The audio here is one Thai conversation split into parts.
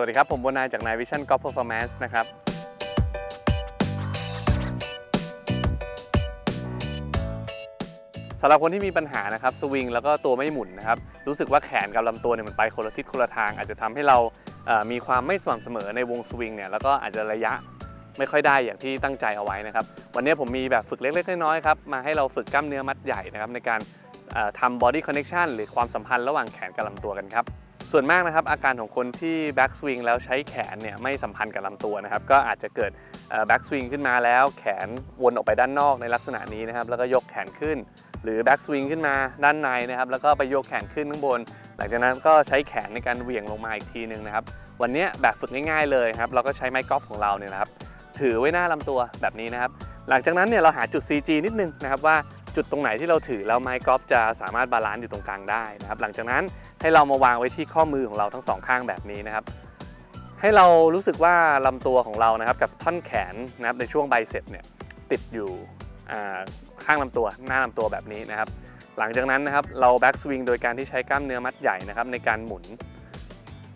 วัสดีครับ ผมบนนายจากนายวิชั่นกอล์ฟเพอร์ฟอร์แมนซ์นะครับ สำหรับคนที่มีปัญหานะครับสวิงแล้วก็ตัวไม่หมุนนะครับ รู้สึกว่าแขนกับลำตัวเนี่ยมันไปคนละทิศคนละทาง อาจจะทำให้เราเอ่อมีความไม่สม่ำเสมอในวงสวิงเนี่ยแล้วก็อาจจะระยะไม่ค่อยได้อย่างที่ตั้งใจเอาไว้นะครับ วันนี้ผมมีแบบฝึกเล็กๆน้อยๆครับมาให้เราฝึกกล้ามเนื้อมัดใหญ่นะครับในการเอ่อทำ body connection หรือความสัมพันธ์ระหว่างแขนกับลำตัวกันครับ ส่วนมากนะครับอาการของคนที่ back swing แล้วใช้แขนเนี่ยไม่สัมพันธ์กับลำตัวนะครับก็อาจจะเกิดเอ่อ back swing ขึ้นมาแล้วแขนวนออกไปด้านนอกในลักษณะนี้นะครับแล้วก็ยกแขนขึ้น หรือ back swing ขึ้นมาด้านในนะครับแล้วก็ไปยกแขนขึ้นข้างบน หลังจากนั้นก็ใช้แขนในการเหวี่ยงลงมาอีกทีหนึ่งนะครับวันนี้แบบฝึกง่ายๆเลยครับเราก็ใช้ไม้กอล์ฟของเราเนี่ยนะครับถือไว้หน้าลำตัวแบบนี้นะครับหลังจากนั้นเนี่ยเราหาจุด CG นิดนึงนะครับว่า จุดตรงไหนที่เราถือแล้วไม้กอล์ฟจะสามารถบาลานซ์อยู่ตรงกลางได้นะครับ หลังจากนั้นให้เรามาวางไว้ที่ข้อมือของเราทั้งสองข้างแบบนี้นะครับ ให้เรารู้สึกว่าลำตัวของเรานะครับกับท่อนแขนนะครับในช่วงไบเซ็ปเนี่ยติดอยู่ข้างลำตัวหน้าลำตัวแบบนี้นะครับ หลังจากนั้นนะครับเราแบ็กสวิงโดยการที่ใช้กล้ามเนื้อมัดใหญ่นะครับในการหมุน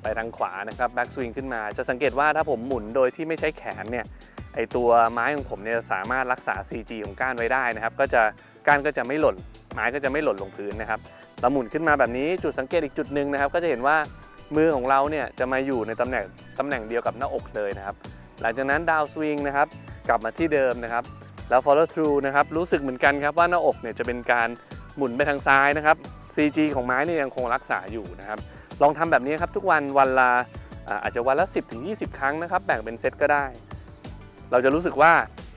ไปทางขวานะครับแบ็กสวิงขึ้นมา จะสังเกตว่าถ้าผมหมุนโดยที่ไม่ใช้แขนเนี่ยไอตัวไม้ของผมเนี่ยสามารถรักษา CG ของก้านไว้ได้นะครับ ก็จะ ก้านก็จะไม่หล่นไม้ก็จะไม่หล่นลงพื้นนะครับเราหมุนขึ้นมาแบบนี้จุดสังเกตอีกจุดหนึ่งนะครับ ก็จะเห็นว่ามือของเราเนี่ยจะมาอยู่ในตำแหน่งตำแหน่งเดียวกับหน้าอกเลยนะครับ หลังจากนั้นดาวสวิงนะครับกลับมาที่เดิมนะครับ แล้ว follow through นะครับรู้สึกเหมือนกันครับว่าหน้าอกเนี่ยจะเป็นการหมุนไปทางซ้ายนะครับ CG ของไม้เนี่ยยังคงรักษาอยู่นะครับ ลองทำแบบนี้ครับทุกวันวันละอาจจะวันละ 10ถึง20 ครั้งนะครับ แบ่งเป็นเซตก็ได้ เราจะรู้สึกว่า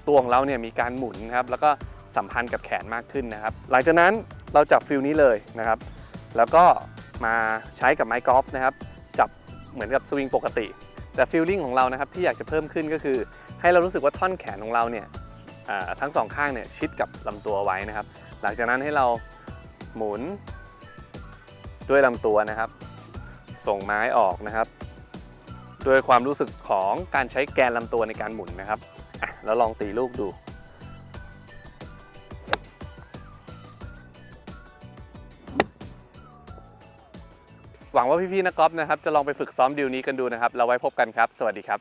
ตัวของเราเนี่ยมีการหมุนครับแล้วก็ สัมพันธ์กับแขนมากขึ้นนะครับ หลังจากนั้นเราจับฟิลนี้เลยนะครับ แล้วก็มาใช้กับไม้กอล์ฟนะครับ จับเหมือนกับสวิงปกติ แต่ฟิลลิ่งของเรานะครับที่อยากจะเพิ่มขึ้นก็คือ ให้เรารู้สึกว่าท่อนแขนของเราเนี่ยทั้งสองข้างเนี่ยชิดกับลำตัวไว้นะครับ หลังจากนั้นให้เราหมุนด้วยลำตัวนะครับ ส่งไม้ออกนะครับด้วยความรู้สึกของการใช้แกนลำตัวในการหมุนนะครับแล้วลองตีลูกดู หวังว่าพี่ๆนักกอล์ฟนะครับจะลองไปฝึกซ้อมดิวนี้กันดูนะครับเราไว้พบกันครับ สวัสดีครับ